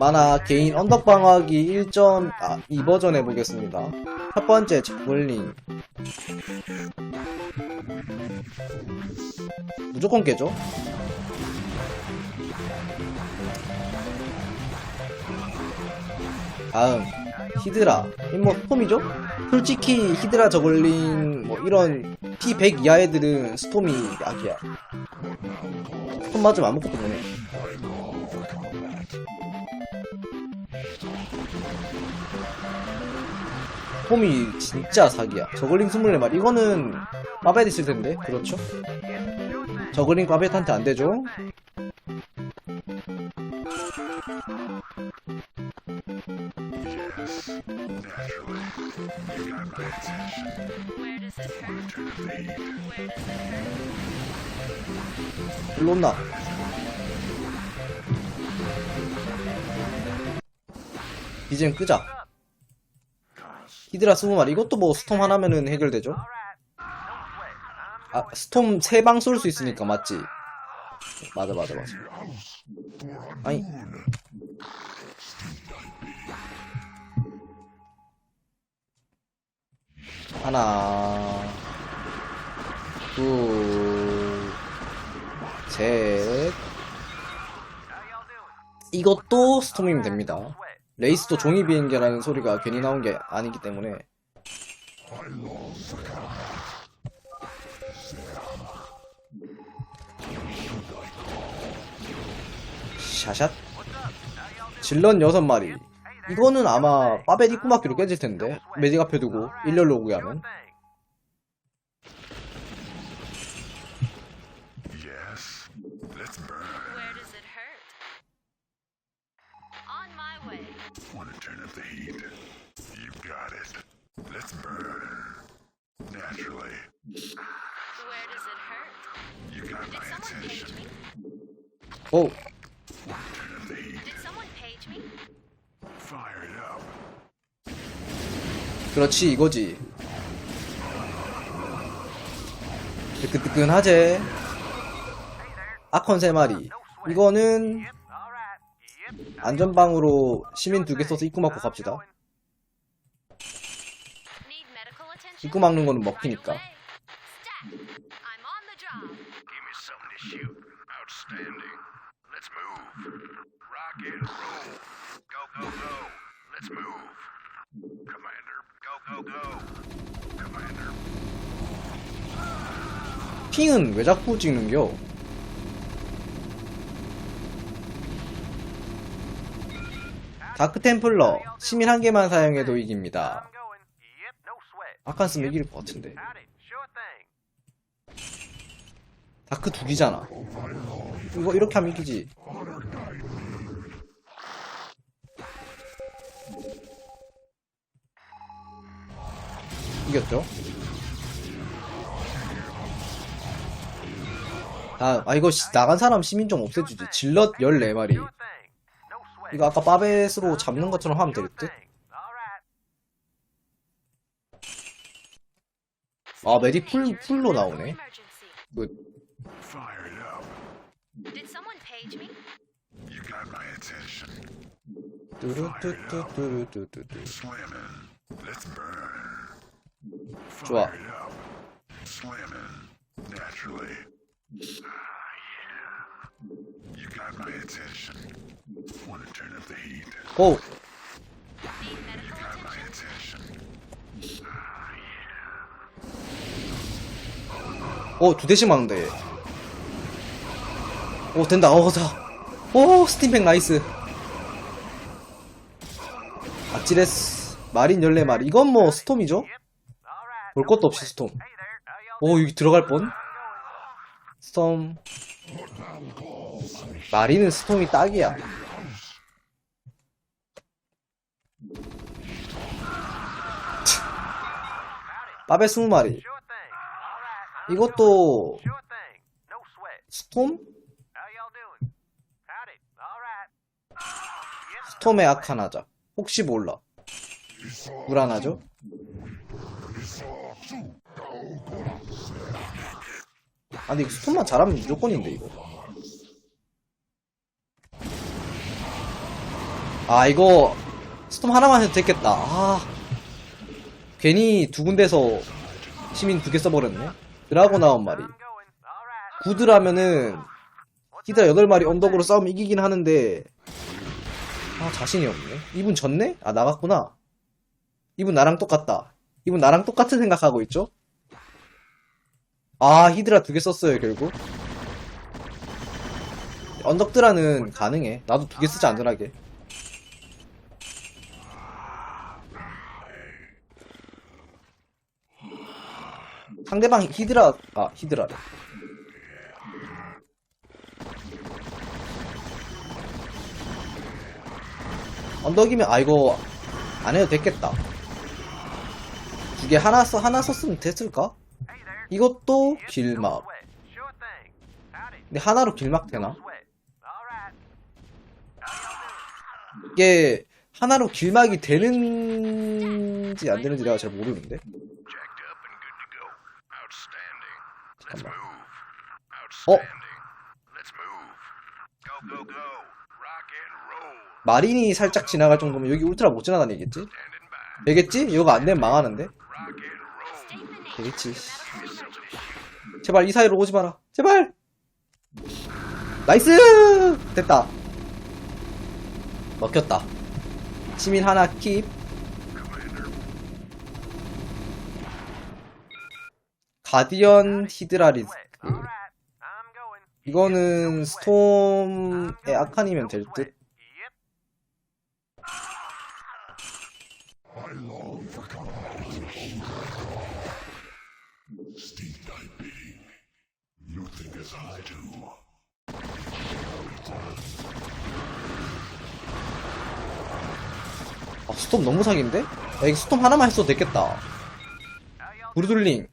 만화 개인 언덕 방어하기 1점 아, 2버전 해보겠습니다. 첫 번째 저글링 무조건 깨죠? 다음 히드라 이뭐 스톰이죠? 솔직히 히드라 저글링 뭐 이런 P100 이하 애들은 스톰이 약이야 스톰 맞으면 아무것도 못해 스톰이 진짜 사기야. 저글링 24마리. 이거는 빠벳 있을 텐데. 그렇죠? 저글링 빠벳한테 안 되죠? 일로 온나? 이젠 끄자 히드라 20마리 이것도 뭐 스톰 하나면은 해결되죠. 아 스톰 3방 쏠 수 있으니까 맞지? 맞아 맞아 맞아. 아니. 하나. 둘셋. 이것도 스톰이면 됩니다 레이스도 종이 비행기라는 소리가 괜히 나온 게 아니기 때문에. 샤샷 질런 6마리. 이거는 아마 빠벳 입구막기로 깨질 텐데. 매직 앞에 두고 일렬로 오게 하면 up. 그렇지 이거지 뜨끈뜨끈하제 아컨 3마리 이거는 안전방으로 시민 두 개 써서 입구 막고 갑시다? 입구 막는 거는 먹히니까 Rock and roll. Go, go, go. Let's move. Commander, go, go, go. Commander, 핑은 왜 자꾸 찍는겨? 다크 템플러 시민 한 개만 사용해도 이깁니다. 아칸 쓰면 이길 것 같은데. 다크 두 기잖아. 이거 이렇게 하면 이기지. 이겼죠? 아, 아 이거 시- 나간 사람 시민 좀 없애주지. 질럿 14마리. 이거 아까 빠벳으로 잡는 것처럼 하면 될 듯? 아, 메리 풀, 풀로 나오네. Emergency. Did someone page me? You got my attention. 뚜루뚜뚜뚜루뚜뚜. Slamming. Let's burn. 좋아. Fire it up. Slamming. Naturally. Ah, yeah. You got my attention. Want to turn up the heat? 고! Need medical Got my attention? attention. 오, 두 대씩 막는다, 얘. 오, 된다, 어, 자. 오, 스팀팩 나이스. 아찌레스. 마린 14마리. 이건 뭐, 스톰이죠? 볼 것도 없이 스톰. 오, 여기 들어갈 뻔? 스톰. 마리는 스톰이 딱이야. 빠베 20마리. 이것도 스톰? 스톰의 악한 하자. 혹시 몰라. 불안하죠? 아니 스톰만 잘하면 무조건인데 이거. 아 이거 스톰 하나만 해도 됐겠다 아 괜히 두 군데서 시민 두 개 써버렸네 드라고 나온 말이 구드라면은 히드라 8마리 언덕으로 싸우면 이기긴 하는데 아 자신이 없네. 이분 졌네? 아 나갔구나. 이분 나랑 똑같다. 이분 나랑 똑같은 생각하고 있죠? 아 히드라 두 개 썼어요 결국. 언덕드라는 가능해. 나도 두 개 쓰지 안전하게. 상대방 히드라 아 히드라래 언덕이면 아 이거 안 해도 됐겠다. 두 개 하나 써 하나 썼으면 됐을까? 이것도 길막. 근데 하나로 길막 되나? 이게 하나로 길막이 되는지 안 되는지 내가 잘 모르는데? 잠깐만. 어? Outstanding. Let's move. Go, go, go. Rock and roll. 마린이 살짝 지나갈 정도면 여기 울트라 못 지나다니겠지? Standing by. 되겠지? 이거 안 되면 망하는데? 되겠지. 제발 이 사이로 오지 마라. 제발! 나이스! 됐다. 먹혔다. 시민 하나 킵. 가디언 히드라 리스크. 이거는 스톰의 아칸이면 될 듯. 아, 스톰 너무 사기인데? 야, 이거 스톰 하나만 했어도 됐겠다. 브루들링.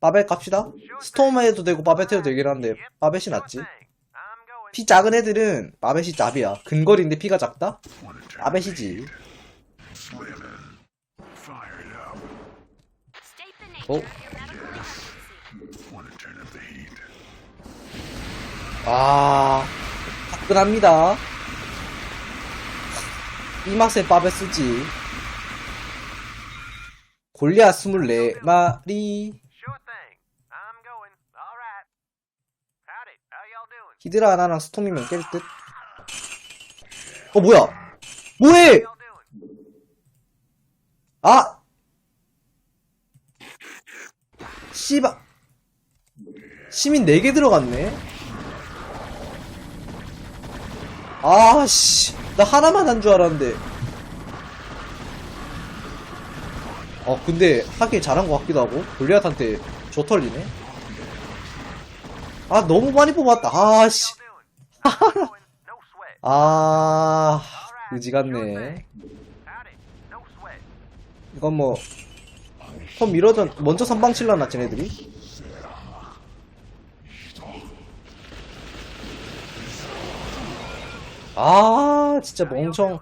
빠벳 갑시다. 스톰 해도 되고 빠벳 해도 되긴 한데, 빠벳이 낫지. 피 작은 애들은 빠벳이 짭이야. 근거리인데 피가 작다? 빠벳이지. Fired 아, 화끈합니다. 이 맛에 빠베 쓰지. 골리앗 24마리. 히드라 하나랑 스톰이면 깰 듯. 어, 뭐야? 뭐해? 아! 씨바. 시민 4개 들어갔네? 아, 씨. 나 하나만 한 줄 알았는데. 어, 근데 하길 잘한 것 같기도 하고. 골리앗한테 조 털리네. 아, 너무 많이 뽑았다. 아, 씨. 아, 의지 같네. 이건 뭐, 컴 밀어전, 먼저 선방 칠라나, 쟤네들이? 아, 진짜 멍청.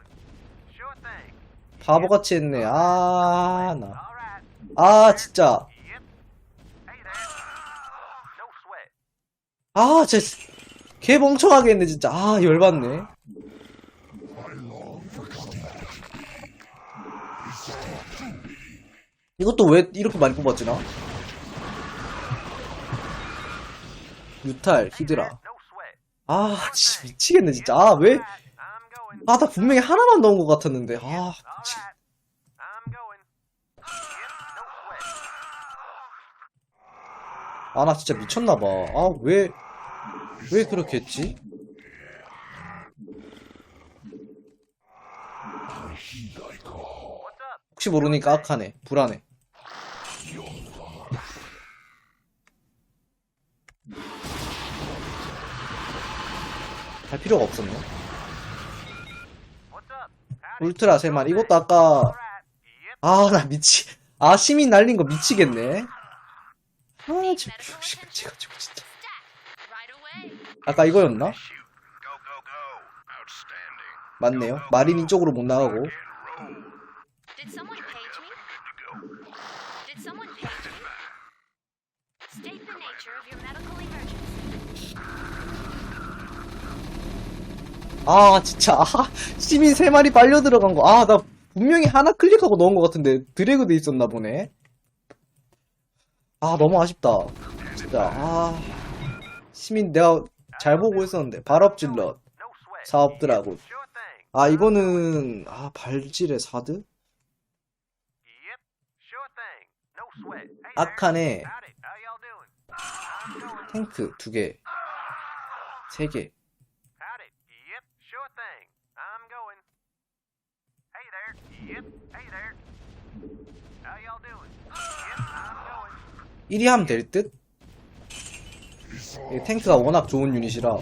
바보같이 했네. 아, 나. 아, 진짜. 아, 진짜. 개 멍청하게 했네, 진짜. 아, 열받네. 이것도 왜 이렇게 많이 뽑았지, 나? 유탈, 히드라. 아, 미치겠네, 진짜. 아, 왜? 아, 나 분명히 하나만 넣은 것 같았는데. 아, 미치. 아, 나 진짜 미쳤나봐. 아, 왜, 왜 그렇게 했지? 혹시 모르니까 악하네. 불안해. 할 필요가 없었네. 울트라 세만 이것도 아까 아 나 미치 아 시민 날린 거 미치겠네. 아. 미치가지고 진짜. Right away. 아까 이거였나? 맞네요. 마린 이 쪽으로 못 나가고. 아, 진짜. 아, 시민 세 마리 빨려 들어간 거. 아, 나 분명히 하나 클릭하고 넣은 것 같은데 드래그 돼 있었나 보네. 아, 너무 아쉽다. 진짜. 아, 시민 내가 잘 보고 있었는데. 발업질럿. 사업들하고. 아, 이거는, 아, 발질의 사드? Going. 탱크 두 개, 세 개. 1위 하면 될 듯? 이 탱크가 워낙 좋은 유닛이라.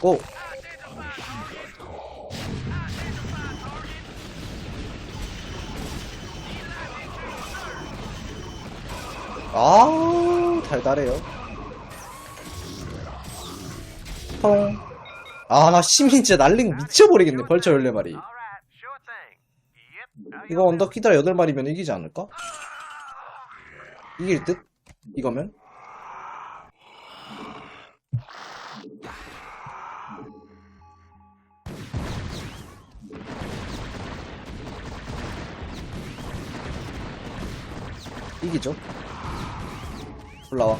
Target. 아, 달달해요. 아, 나 시민 진짜 날랭 미쳐버리겠네, 벌처 14마리. All right. Sure thing. Yep. How 이거 히드라 8마리면 이기지 않을까? 이길 듯? 이거면? 이기죠? 올라와.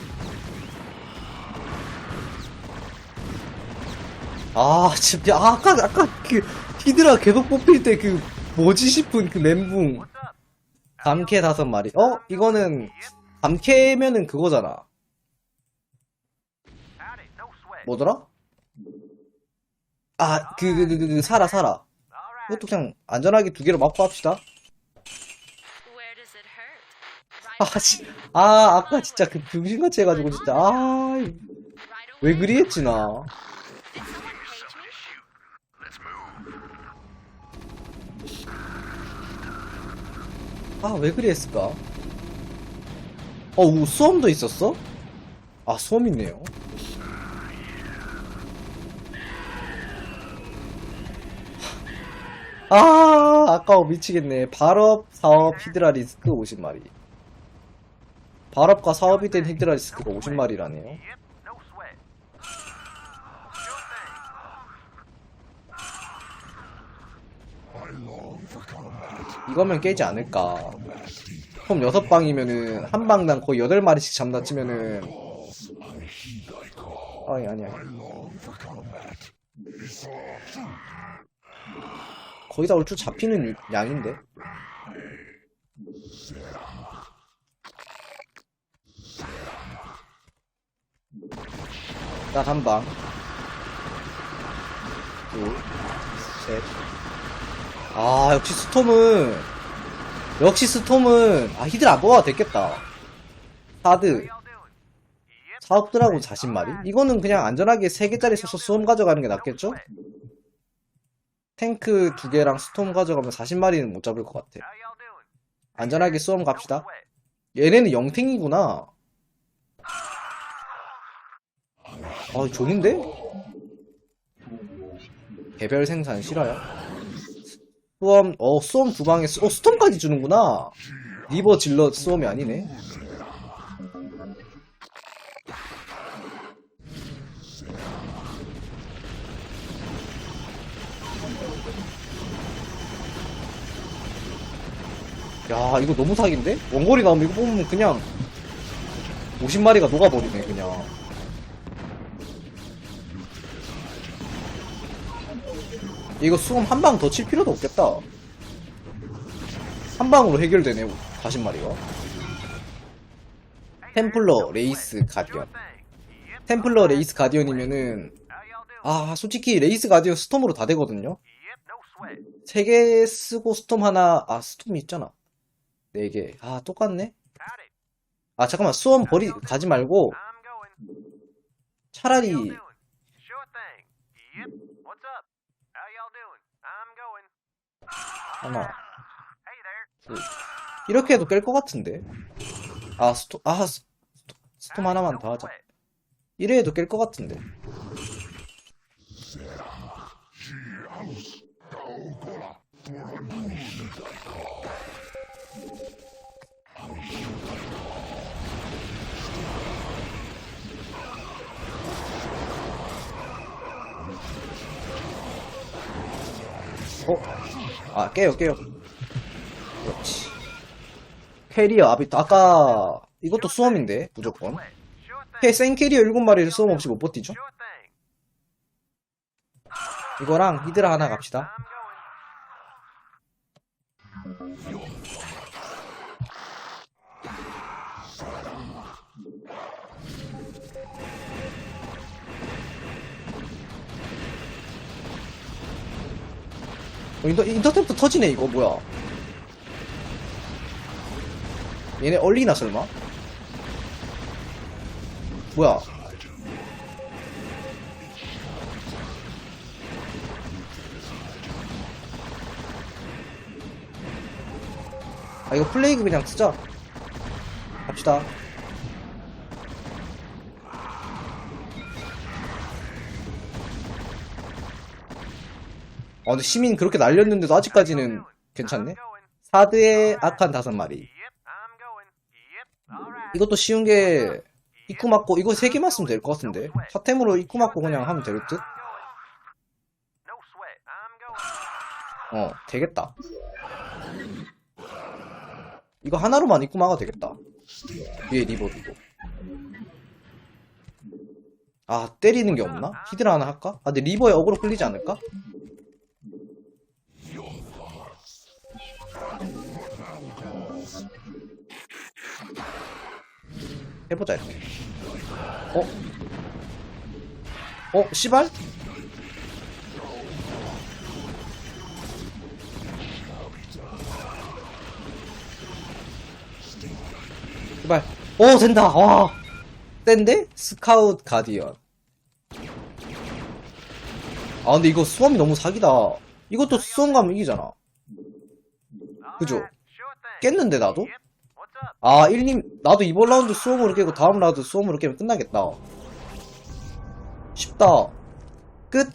아, 진짜, 아, 아까, 아까 그, 히드라 계속 뽑힐 때 그, 뭐지 싶은 그 멘붕. 감캐 다섯 마리. 어? 이거는 감캐면은 그거잖아. 뭐더라? 아, 그, 그, 그, 그, 그, 살아, 살아. 이것도 그냥 안전하게 두 개로 맞고 합시다. 아, 씨. 아, 아까 진짜 그 병신같이 해가지고 진짜. 아, 왜. 그리 했지, 나. 아, 왜 그리 했을까? 어, 우, 수험도 있었어? 아, 수험 있네요. 아, 아까워 미치겠네. 발업, 사업, 히드라 리스크 50마리. 발업과 사업이 된 히드라 리스크가 50마리라네요. 이거면 깨지 않을까. 총 6방이면은, 한 방당 거의 8마리씩 잡나 치면은, 아니, 아니, 아니. 거의 다 얼추 잡히는 유- 양인데? 딱 한 방. 둘, 셋. 아, 역시 스톰은, 역시 스톰은, 아, 히들 안 뽑아도 됐겠다. Yep. 사업들하고 40마리? 이거는 그냥 안전하게 3개짜리 써서 수험 가져가는 게 낫겠죠? 탱크 2개랑 스톰 가져가면 40마리는 못 잡을 것 같아. 안전하게 수험 갑시다. 얘네는 영탱이구나. 아, 좋은데? 개별 생산 싫어요? 수험, 어, 수험 두 방에, 수- 어, 스톰까지 주는구나. 리버 질러 수험이 아니네. 야, 이거 너무 사기인데? 원거리 나오면 이거 뽑으면 그냥 50마리가 녹아버리네, 그냥. 이거 수험 한방 더 칠 필요도 없겠다. 한 방으로 해결되네, 40마리가. 템플러, 레이스, 가디언. 템플러, 레이스, 가디언이면은? 아, 솔직히 레이스, 가디언 스톰으로 다 되거든요? Yep. No sweat. 세개 쓰고 스톰 하나, 아, 스톰이 있잖아. 네 개. 아, 똑같네? 아, 잠깐만, 수험 버리, 가지 말고. 차라리, 하나. 둘. 그, 이렇게 해도 깰 것 같은데? 아 스톰 아 스, 스톰 하나만 더 하자. 이래 해도 깰 것 같은데? 어? 아 깨요 깨요. 그렇지. 캐리어 아비트 아까 이것도 수험인데 무조건. 캐생 캐리어 7마리를 수험 없이 못 버티죠? 이거랑 히드라 하나 갑시다 인터, 인터셉트 터지네 이거. 뭐야? 얘네 얼리나 설마? 뭐야? 아 이거 플레이그 그냥 쓰자. 갑시다 아 근데 시민 그렇게 날렸는데도 아직까지는 괜찮네 사드에 악한 다섯 마리 이것도 쉬운 게 입구 맞고 이거 세 개 맞으면 될 것 같은데 사템으로 입구 맞고 그냥 하면 될 듯? 어 되겠다 이거 하나로만 입구 막아도 되겠다 위에 리버드도 아 때리는 게 없나? 히드라 하나 할까? 아 근데 리버에 어그로 끌리지 않을까? 해보자 이렇게 어? 어? 씨발? 씨발 오 된다 와 센데? 스카웃 가디언 아 근데 이거 수험이 너무 사기다 이것도 수험 가면 이기잖아 그죠? 깼는데 나도? 아 1님 나도 이번 라운드 수험으로 깨고 다음 라운드 수험으로 깨면 끝나겠다. 쉽다. 끝